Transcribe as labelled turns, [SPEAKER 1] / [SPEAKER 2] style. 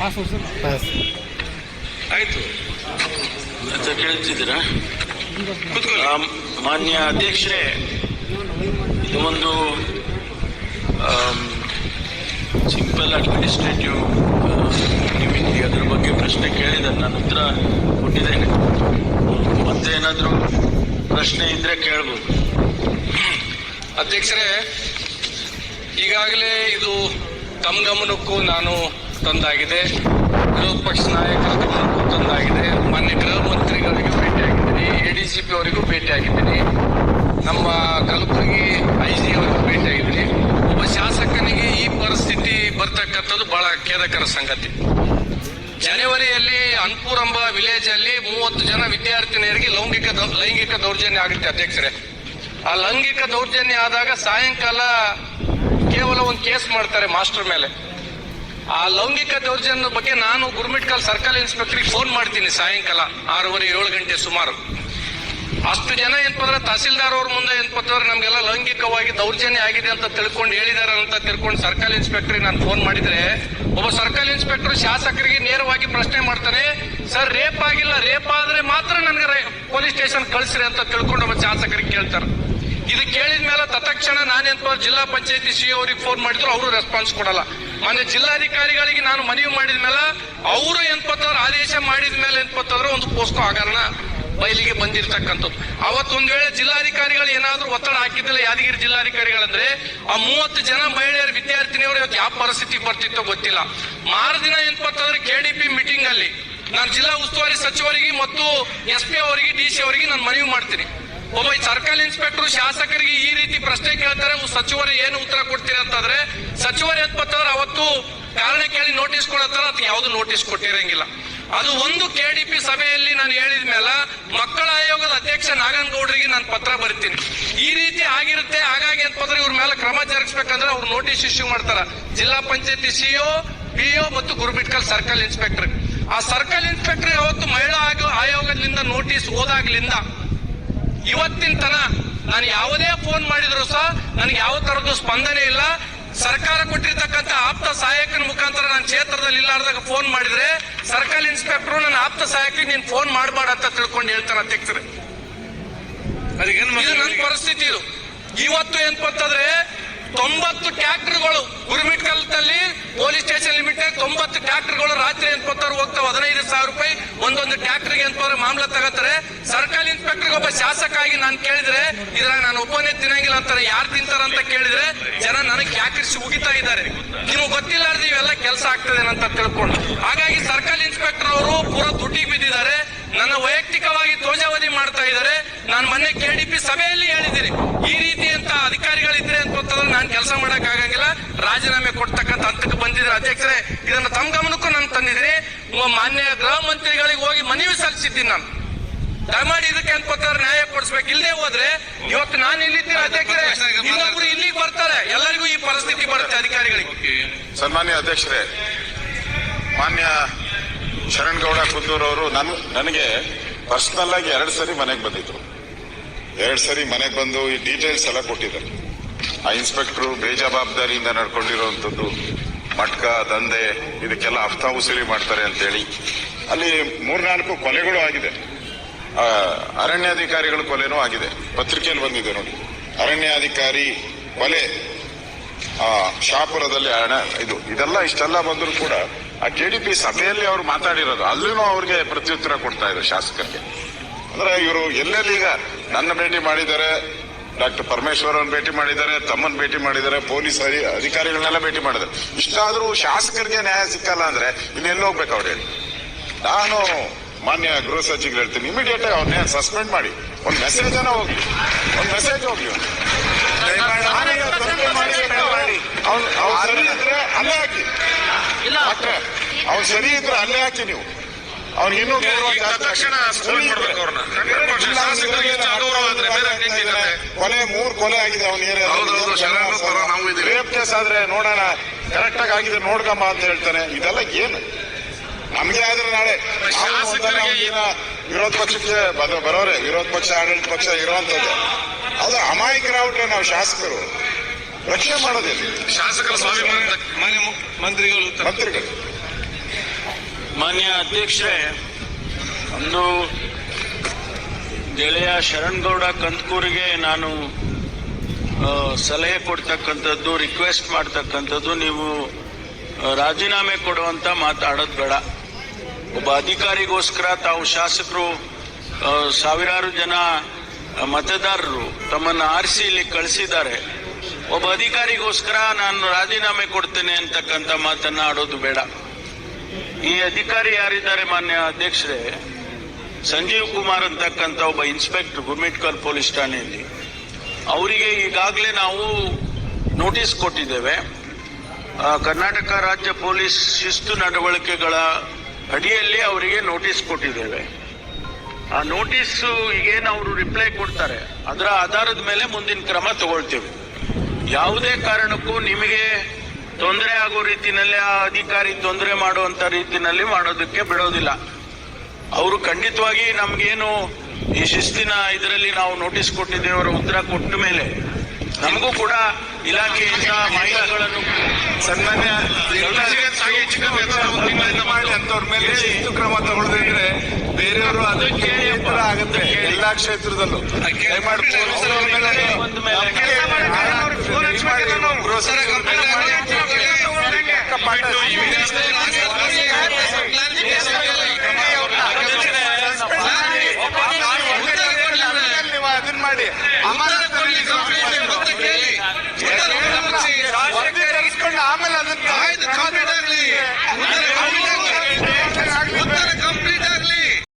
[SPEAKER 1] Pass ವರ್ಷ
[SPEAKER 2] pass.
[SPEAKER 3] ಆಯ್ತು. ಅಂತ ಕೇಳ್ತಿದ್ದೀರಾ. ಮಾನ್ಯ ಅಧ್ಯಕ್ಷರೇ ಇದು ಒಂದು ಸಿಂಪಲ್ ಅಡ್ಮಿನಿಸ್ಟ್ರೇಟಿವ್ ಆಕ್ಟಿವಿಟಿ ಅದ್ರ ಬಗ್ಗೆ ಪ್ರಶ್ನೆ ಕೇಳಿದೆ ನನ್ನ ಹತ್ರ ಕೊಟ್ಟಿದ್ದೇನೆ. ಮತ್ತೆ ಏನಾದರೂ ಪ್ರಶ್ನೆ ಇದ್ರೆ ಕೇಳ್ಬೋದು.
[SPEAKER 4] ಅಧ್ಯಕ್ಷರೇ ಈಗಾಗಲೇ ಇದು ತಮ್ಮ ಗಮನಕ್ಕೂ ನಾನು ತಂದಾಗಿದೆ. ವಿರೋಧ ಪಕ್ಷ ನಾಯಕರ ಗಮನಕ್ಕೂ ತಂದಾಗಿದೆ. ಮಾನ್ಯ ಗೃಹ ಮಂತ್ರಿಗಳಿಗೂ ಭೇಟಿಯಾಗಿದ್ದೀನಿ. ಎ ಡಿ ಸಿ ಪಿ ಅವರಿಗೂ ಭೇಟಿಯಾಗಿದ್ದೀನಿ. ನಮ್ಮ ಕಲಬುರಗಿ ಐ ಜಿ ಅವರಿಗೂ ಭೇಟಿಯಾಗಿದ್ದೀನಿ. ಒಬ್ಬ ಶಾಸಕನಿಗೆ ಈ ಪರಿಸ್ಥಿತಿ ಬರ್ತಕ್ಕಂಥದ್ದು ಬಹಳ ಖೇದಕರ ಸಂಗತಿ. ಜನವರಿಯಲ್ಲಿ ಅನ್ಪುರ್ ಎಂಬ ವಿಲೇಜ್ ಅಲ್ಲಿ ಮೂವತ್ತು ಜನ ವಿದ್ಯಾರ್ಥಿನಿಯರಿಗೆ ಲೌಂಗಿಕ ಲೈಂಗಿಕ ದೌರ್ಜನ್ಯ ಆಗುತ್ತೆ ಅಧ್ಯಕ್ಷರೇ. ಆ ಲೈಂಗಿಕ ದೌರ್ಜನ್ಯ ಆದಾಗ ಸಾಯಂಕಾಲ ಕೇವಲ ಒಂದು ಕೇಸ್ ಮಾಡ್ತಾರೆ ಮಾಸ್ಟರ್ ಮೇಲೆ. ಆ ಲೌಂಗಿಕ ದೌರ್ಜನ್ಯದ ಬಗ್ಗೆ ನಾನು ಗುರುಮಿಟ್ಕಲ್ ಸರ್ಕಲ್ ಇನ್ಸ್ಪೆಕ್ಟರ್ಗೆ ಫೋನ್ ಮಾಡ್ತೀನಿ ಸಾಯಂಕಾಲ ಆರೂವರೆ, ಏಳು ಗಂಟೆ ಸುಮಾರು. ಅಷ್ಟು ಜನ ಏನಪ್ಪಂದ್ರೆ ತಹಸೀಲ್ದಾರ್ ಅವ್ರ ಮುಂದೆ ಏನಪ್ಪಂದ್ರೆ ನಮ್ಗೆಲ್ಲ ಲೈಂಗಿಕವಾಗಿ ದೌರ್ಜನ್ಯ ಆಗಿದೆ ಅಂತ ತಿಳ್ಕೊಂಡು ಹೇಳಿದಾರೆ ಅಂತ ತಿಳ್ಕೊಂಡು ಸರ್ಕಲ್ ಇನ್ಸ್ಪೆಕ್ಟರ್ ನಾನು ಫೋನ್ ಮಾಡಿದ್ರೆ, ಒಬ್ಬ ಸರ್ಕಲ್ ಇನ್ಸ್ಪೆಕ್ಟರ್ ಶಾಸಕರಿಗೆ ನೇರವಾಗಿ ಪ್ರಶ್ನೆ ಮಾಡ್ತಾರೆ ಸರ್, ರೇಪ್ ಆಗಿಲ್ಲ, ರೇಪ್ ಆದ್ರೆ ಮಾತ್ರ ನನಗೆ ಪೊಲೀಸ್ ಸ್ಟೇಷನ್ ಕಳಿಸ್ರಿ ಅಂತ ತಿಳ್ಕೊಂಡು ಒಬ್ಬ ಶಾಸಕರಿಗೆ ಕೇಳ್ತಾರೆ. ಇದು ಕೇಳಿದ ಮೇಲೆ ತತ್ಕ್ಷಣ ನಾನೇನ್ಪ ಜಿಲ್ಲಾ ಪಂಚಾಯತಿ ಸಿ ಅವ್ರಿಗೆ ಫೋನ್ ಮಾಡಿದ್ರು, ಅವರು ರೆಸ್ಪಾನ್ಸ್ ಕೊಡಲ್ಲ. ಮೊನ್ನೆ ಜಿಲ್ಲಾಧಿಕಾರಿಗಳಿಗೆ ನಾನು ಮನವಿ ಮಾಡಿದ ಮೇಲೆ ಅವರು ಏನ್ಪತ್ತವ್ರು ಆದೇಶ ಮಾಡಿದ ಮೇಲೆ ಏನ್ಪತ್ತಂದ್ರೆ ಒಂದು ಪೋಸ್ಕೋ ಹಗರಣ ಬಯಲಿಗೆ ಬಂದಿರತಕ್ಕಂಥದ್ದು. ಅವತ್ತೊಂದ್ ವೇಳೆ ಜಿಲ್ಲಾಧಿಕಾರಿಗಳು ಏನಾದ್ರೂ ಒತ್ತಡ ಹಾಕಿದ್ದಿಲ್ಲ, ಯಾದಗಿರಿ ಜಿಲ್ಲಾಧಿಕಾರಿಗಳಂದ್ರೆ ಆ ಮೂವತ್ತು ಜನ ಮಹಿಳೆಯರ, ವಿದ್ಯಾರ್ಥಿನಿಯವರು ಇವತ್ತು ಯಾವ ಪರಿಸ್ಥಿತಿ ಬರ್ತಿತ್ತೋ ಗೊತ್ತಿಲ್ಲ. ಮಾರದಿನ ಏನ್ಪತ್ತಂದ್ರೆ ಕೆಡಿಪಿ ಮೀಟಿಂಗ್ ಅಲ್ಲಿ ನಾನು ಜಿಲ್ಲಾ ಉಸ್ತುವಾರಿ ಸಚಿವರಿಗೆ ಮತ್ತು ಎಸ್ ಪಿ ಅವರಿಗೆ ಡಿ ಸಿ ಅವರಿಗೆ ನಾನು ಮನವಿ ಮಾಡ್ತೀನಿ. ಒಬ್ಬ ಸರ್ಕಲ್ ಇನ್ಸ್ಪೆಕ್ಟರ್ ಶಾಸಕರಿಗೆ ಈ ರೀತಿ ಪ್ರಶ್ನೆ ಕೇಳ್ತಾರೆ ಸಚಿವರೇ, ಏನು ಉತ್ತರ ಕೊಡ್ತೀರಿ ಅಂತಂದ್ರೆ, ಸಚಿವರು ಏನ್ಪತ್ತಂದ್ರೆ ಅವತ್ತು ಕಾರಣ ಕೇಳಿ ನೋಟಿಸ್ ಕೊಡತ್ತಾರ ಅದು ಯಾವ್ದು ನೋಟಿಸ್ ಕೊಟ್ಟಿರಂಗಿಲ್ಲ. ಅದು ಒಂದು ಕೆಡಿಪಿ ಸಭೆಯಲ್ಲಿ ನಾನು ಹೇಳಿದ ಮೇಲೆ ಮಕ್ಕಳ ಆಯೋಗದ ಅಧ್ಯಕ್ಷ ನಾಗನಗೌಡರಿಗೆ ನಾನು ಪತ್ರ ಬರಿತೀನಿ. ಈ ರೀತಿ ಆಗಿರುತ್ತೆ, ಹಾಗಾಗಿ ಅಂತಂದ್ರೆ ಇವ್ರ ಮೇಲೆ ಕ್ರಮ ಜರುಗಿಸ್ಬೇಕಂದ್ರೆ ಅವ್ರು ನೋಟಿಸ್ ಇಶ್ಯೂ ಮಾಡ್ತಾರ. ಜಿಲ್ಲಾ ಪಂಚಾಯತಿ ಸಿಇಒ ಪಿಒ ಮತ್ತು ಗುರುಬಿಟ್ಕಲ್ ಸರ್ಕಲ್ ಇನ್ಸ್ಪೆಕ್ಟರ್. ಆ ಸರ್ಕಲ್ ಇನ್ಸ್ಪೆಕ್ಟರ್ ಯಾವತ್ತು ಮಹಿಳಾ ಆಯೋ- ಆಯೋಗದಿಂದ ನೋಟಿಸ್ ಹೋದಾಗ್ಲಿಂದ ಇವತ್ತಿನ ತನ ನಾನು ಯಾವುದೇ ಫೋನ್ ಮಾಡಿದ್ರು ಸಹ ನನಗೆ ಯಾವ ತರದ್ದು ಸ್ಪಂದನೆ ಇಲ್ಲ. ಸರ್ಕಾರ ಕೊಟ್ಟಿರ್ತಕ್ಕಂಥ ಆಪ್ತ ಸಹಾಯಕನ ಮುಖಾಂತರ ನಾನು ಕ್ಷೇತ್ರದಲ್ಲಿ ಇಲ್ಲಾರ್ದಾಗ ಫೋನ್ ಮಾಡಿದ್ರೆ ಸರ್ಕಲ್ ಇನ್ಸ್ಪೆಕ್ಟರ್ ನನ್ನ ಆಪ್ತ ಸಹಾಯಕಿಗೆ ನೀನು ಫೋನ್ ಮಾಡಬೇಡ ಅಂತ ತಿಳ್ಕೊಂಡು ಹೇಳ್ತಾನೆ ಅಧ್ಯಕ್ಷರೇ. ಇದು ನನ್ನ ಪರಿಸ್ಥಿತಿ ಇದು. ಇವತ್ತು ಏನ್ಪಂತಂದ್ರೆ ತೊಂಬತ್ತು ಟ್ಯಾಕ್ಟರ್ಗಳು ಗುರುಮಿಟ್ಕಲ್ದಲ್ಲಿ ಪೊಲೀಸ್ ಸ್ಟೇಷನ್ ಲಿಮಿಟ್ ತೊಂಬತ್ತು ಟ್ಯಾಕ್ಟರ್ಗಳು ರಾತ್ರಿ ಏನ್ಪತ್ತಾರು ಹೋಗ್ತಾವ ಹದಿನೈದು ಸಾವಿರ ರೂಪಾಯಿ ಒಂದೊಂದು ಟ್ಯಾಕ್ಟರ್ಗೆ ಅಂತವ್ರ ಮಾಮಲ ತಗೋತಾರೆ. ಸರ್ಕಲ್ ಇನ್ಸ್ಪೆಕ್ಟರ್ ಒಬ್ಬ ಶಾಸಕ ಆಗಿ ನಾನು ಕೇಳಿದ್ರೆ, ಇದ್ರಾಗ ನಾನು ಒಬ್ಬನೇ ತಿನ್ನಂಗಿಲ್ಲ ಅಂತಾರೆ, ಯಾರು ತಿಂತಾರ ಅಂತ ಕೇಳಿದ್ರೆ, ಜನ ನನಗೆ ಕ್ಯಾಕಿರಿಸಿ ಉಗಿತಾ ಇದ್ದಾರೆ. ನಿಮಗೆ ಗೊತ್ತಿಲ್ಲಾರ್ದು ಇವೆಲ್ಲ ಕೆಲಸ ಆಗ್ತದೆ ಅಂತ ತಿಳ್ಕೊಂಡು. ಹಾಗಾಗಿ ಸರ್ಕಲ್ ಇನ್ಸ್ಪೆಕ್ಟರ್ ಅವರು ಪೂರ ದುಡ್ಡಿಗೆ ಬಿದ್ದಿದ್ದಾರೆ. ನನ್ನ ವೈಯಕ್ತಿಕವಾಗಿ ಧ್ವಜಾವಧಿ ಮಾಡ್ತಾ ಇದ್ದಾರೆ. ನಾನು ಮೊನ್ನೆ ಕೆಡಿಪಿ ಸಭೆಯಲ್ಲಿ ಹೇಳಿದ್ದೀನಿ. ಈ ರೀತಿ ಅಂತ ಅಧಿಕಾರಿಗಳಿದ್ರೆ ಅಂತಂದ್ರೆ ನಾನು ಕೆಲಸ ಮಾಡಕ್ ಆಗಂಗಿಲ್ಲ. ರಾಜೀನಾಮೆ ಕೊಡ್ತಕ್ಕಂಥ ಹಂತಕ್ಕೆ ಬಂದಿದ್ರೆ ಅಧ್ಯಕ್ಷರೇ, ಇದನ್ನು ತಮ್ಮ ಗಮನಕ್ಕೂ ನಾನು ತಂದಿದ್ದೀನಿ. ಮಾನ್ಯ ಗೃಹ ಮಂತ್ರಿಗಳಿಗೆ ಹೋಗಿ ಮನವಿ ಸಲ್ಲಿಸಿದ್ದೀನಿ ನಾನು. ದಯಮಾಡಿ ಇದಕ್ಕೆ ಅನ್ಕೋತಾರೆ ನ್ಯಾಯ ಕೊಡಿಸ್ಬೇಕು. ಇಲ್ಲದೆ ಹೋದ್ರೆ ಇವತ್ತು ನಾನು ಇಲ್ಲಿದ್ದೀನಿ ಅಧ್ಯಕ್ಷರೇ. ಇನ್ನೊಬ್ರು ಇಲ್ಲಿಗೆ ಬರ್ತಾರೆ. ಎಲ್ಲರಿಗೂ ಈ ಪರಿಸ್ಥಿತಿ ಬರುತ್ತೆ ಅಧಿಕಾರಿಗಳಿಗೆ.
[SPEAKER 5] ಸನ್ಮಾನ್ಯ ಅಧ್ಯಕ್ಷರೇ, ಮಾನ್ಯ ಶರಣ್ಗೌಡ ಕುಂದೂರ್ ಅವರು ನಾನು ನನಗೆ ಪರ್ಸನಲ್ ಆಗಿ ಎರಡು ಸರಿ ಮನೆಗೆ ಬಂದಿದ್ರು. ಎರಡು ಸರಿ ಮನೆಗೆ ಬಂದು ಈ ಡೀಟೇಲ್ಸ್ ಎಲ್ಲ ಕೊಟ್ಟಿದ್ದಾರೆ. ಆ ಇನ್ಸ್ಪೆಕ್ಟರ್ ಬೇಜವಾಬ್ದಾರಿಯಿಂದ ನಡ್ಕೊಂಡಿರುವಂಥದ್ದು ಮಟ್ಕ, ದಂಧೆ, ಇದಕ್ಕೆಲ್ಲ ಹಫ್ತಾ ಉಸಿರಿ ಮಾಡ್ತಾರೆ ಅಂತೇಳಿ. ಅಲ್ಲಿ ಮೂರ್ನಾಲ್ಕು ಕೊಲೆಗಳು ಆಗಿದೆ. ಅರಣ್ಯಾಧಿಕಾರಿಗಳ ಕೊಲೆನೂ ಆಗಿದೆ. ಪತ್ರಿಕೆಯಲ್ಲಿ ಬಂದಿದೆ ನೋಡಿ. ಅರಣ್ಯಾಧಿಕಾರಿ ಕೊಲೆ ಶಾಪುರದಲ್ಲಿ ಹಣ, ಇದು, ಇದೆಲ್ಲ ಇಷ್ಟೆಲ್ಲ ಬಂದರೂ ಕೂಡ ಆ ಕೆ ಡಿ ಪಿ ಸಭೆಯಲ್ಲಿ ಅವರು ಮಾತಾಡಿರೋದು. ಅಲ್ಲೂ ಅವ್ರಿಗೆ ಪ್ರತ್ಯುತ್ತರ ಕೊಡ್ತಾ ಇದ್ದಾರೆ ಶಾಸಕರಿಗೆ. ಅಂದ್ರೆ ಇವರು ಎಲ್ಲೆಲ್ಲಿ ಈಗ ನನ್ನ ಭೇಟಿ ಮಾಡಿದ್ದಾರೆ ಡಾಕ್ಟರ್ ಪರಮೇಶ್ವರ್ ಅವ್ರನ್ನ ಭೇಟಿ ಮಾಡಿದ್ದಾರೆ ತಮ್ಮನ್ ಭೇಟಿ ಮಾಡಿದ್ದಾರೆ ಪೊಲೀಸ್ ಅಧಿ- ಅಧಿಕಾರಿಗಳನ್ನೆಲ್ಲ ಭೇಟಿ ಮಾಡಿದ್ದಾರೆ. ಇಷ್ಟಾದ್ರೂ ಶಾಸಕರಿಗೆ ನ್ಯಾಯ ಸಿಕ್ಕಲ್ಲ ಅಂದ್ರೆ ಇನ್ನೆಲ್ಲಿ ಹೋಗ್ಬೇಕು ಅವ್ರು ಹೇಳಿ? ನಾನು ಮಾನ್ಯ ಗೃಹ ಸಚಿವರು ಹೇಳ್ತೀನಿ ಇಮಿಡಿಯೇಟ್ ಆಗಿ ಅವ್ರನ್ನ ಸಸ್ಪೆಂಡ್ ಮಾಡಿ. ಒಂದು ಮೆಸೇಜ್ ಅನ್ನ ಹೋಗ್ಲಿ ಒಂದು ಮೆಸೇಜ್ ಹೋಗ್ಲಿ ಅವ್ರು ಮಾಡಿದ್ರೆ ಸರಿ ಇದ್ರೆ ಅಲ್ಲೇ ಹಾಕಿ. ಅವ್ರು ಅವ್ನು ಸರಿ ಇದ್ರೆ ಅಲ್ಲೇ ಹಾಕಿ ನೀವು. ಜಾಸ್ತಿ
[SPEAKER 4] ತಕ್ಷಣ?
[SPEAKER 5] ಕೊಲೆ ಮೂರ್ ಕೊಲೆ ಆಗಿದೆ ಅವನ. ರೇಪ್ ಕೇಸ್ ಆದ್ರೆ ನೋಡೋಣ. ಕರೆಕ್ಟ್ ಆಗಿ ಆಗಿದೆ ನೋಡ್ಕಮ್ಮ ಅಂತ ಹೇಳ್ತಾನೆ. ಇದೆಲ್ಲ ಏನು? ನಮ್ಗೆ ಆದ್ರೆ ನಾಳೆ ವಿರೋಧ ಪಕ್ಷಕ್ಕೆ ಬರೋರೆ. ವಿರೋಧ ಪಕ್ಷ ಆಡಳಿತ ಪಕ್ಷ ಇರುವಂತದ್ದು ಅದು ಅಮಾಯಕರಾಗ್ಬಿಟ್ರೆ ನಾವು ಶಾಸಕರು. ರಕ್ಷಣೆ ಮಾಡೋದಿಲ್ಲ.
[SPEAKER 4] ಶಾಸಕರ ಮಂತ್ರಿಗಳು.
[SPEAKER 5] ಮಂತ್ರಿಗಳು.
[SPEAKER 3] ಮಾನ್ಯ ಅಧ್ಯಕ್ಷರೇ ಒಂದು ಗೆಳೆಯ ಶರಣ್ಗೌಡ ಕಂದಕೂರಿಗೆ ನಾನು ಸಲಹೆ ಕೊಡ್ತಕ್ಕಂಥದ್ದು ರಿಕ್ವೆಸ್ಟ್ ಮಾಡ್ತಕ್ಕಂಥದ್ದು, ನೀವು ರಾಜೀನಾಮೆ ಕೊಡುವಂತ ಮಾತಾಡೋದು ಬೇಡ. ಒಬ್ಬ ಅಧಿಕಾರಿಗೋಸ್ಕರ ತಾವು ಶಾಸಕರು ಸಾವಿರಾರು ಜನ ಮತದಾರರು ತಮ್ಮನ್ನು ಆರಿಸಿ ಇಲ್ಲಿ ಕಳಿಸಿದ್ದಾರೆ. ಒಬ್ಬ ಅಧಿಕಾರಿಗೋಸ್ಕರ ನಾನು ರಾಜೀನಾಮೆ ಕೊಡ್ತೇನೆ ಅಂತಕ್ಕಂಥ ಮಾತನ್ನ ಆಡೋದು ಬೇಡ. ಈ ಅಧಿಕಾರಿ ಯಾರಿದ್ದಾರೆ ಮಾನ್ಯ ಅಧ್ಯಕ್ಷರೇ? ಸಂಜೀವ್ ಕುಮಾರ್ ಅಂತಕ್ಕಂಥ ಒಬ್ಬ ಇನ್ಸ್ಪೆಕ್ಟರ್ ಗುರ್ಮಿಟ್ಕಲ್ ಪೊಲೀಸ್ ಠಾಣೆಯಲ್ಲಿ. ಅವರಿಗೆ ಈಗಾಗಲೇ ನಾವು ನೋಟಿಸ್ ಕೊಟ್ಟಿದ್ದೇವೆ. ಕರ್ನಾಟಕ ರಾಜ್ಯ ಪೊಲೀಸ್ ಶಿಸ್ತು ನಡವಳಿಕೆಗಳ ಅಡಿಯಲ್ಲಿ ಅವರಿಗೆ ನೋಟಿಸ್ ಕೊಟ್ಟಿದ್ದೇವೆ. ಆ ನೋಟಿಸ್ ಈಗೇನು ಅವರು ರಿಪ್ಲೈ ಕೊಡ್ತಾರೆ. ಅದರ ಆಧಾರದ ಮೇಲೆ ಮುಂದಿನ ಕ್ರಮ ತಗೊಳ್ತೇವೆ. ಯಾವುದೇ ಕಾರಣಕ್ಕೂ ನಿಮಗೆ ತೊಂದರೆ ಆಗೋ ರೀತಿಯಲ್ಲಿ ಆ ಅಧಿಕಾರಿ ತೊಂದರೆ ಮಾಡುವಂತ ರೀತಿಯಲ್ಲಿ ಮಾಡೋದಕ್ಕೆ ಬಿಡೋದಿಲ್ಲ. ಅವರು ಖಂಡಿತವಾಗಿ ನಮ್ಗೇನು ಈ ಶಿಸ್ತಿನ ಇದರಲ್ಲಿ ನಾವು ನೋಟಿಸ್ ಕೊಟ್ಟಿದ್ದೇವೆ ಅವರ ಉತ್ತರ ಕೊಟ್ಟ ಮೇಲೆ ನಮಗೂ ಕೂಡ ಇಲಾಖೆಯಿಂದ ಮಾಹಿತಿಗಳನ್ನು
[SPEAKER 6] ಸನ್ಮಾನ್ಯ ಅಂತವ್ರ ಮೇಲೆ ಶಿಸ್ತು ಕ್ರಮ ತಗೊಳ್ಳದಿದ್ರೆ ಬೇರೆಯವರು ಅದಕ್ಕೆ ಆಗುತ್ತೆ? ಎಲ್ಲಾ ಕ್ಷೇತ್ರದಲ್ಲೂ. ದಯಮಾಡಿ ಪೊಲೀಸರ ಮೇಲೆ
[SPEAKER 3] ಬಂದ ಮೇಲೆ
[SPEAKER 6] ದಯಮಾಡಿ ಗೃಹ ಸಚಿವರ ಮೇಲೆ ಪಾಠ ನೀವು ಅದನ್ನ ಮಾಡಿ ಆಮೇಲೆ ಅದನ್ನ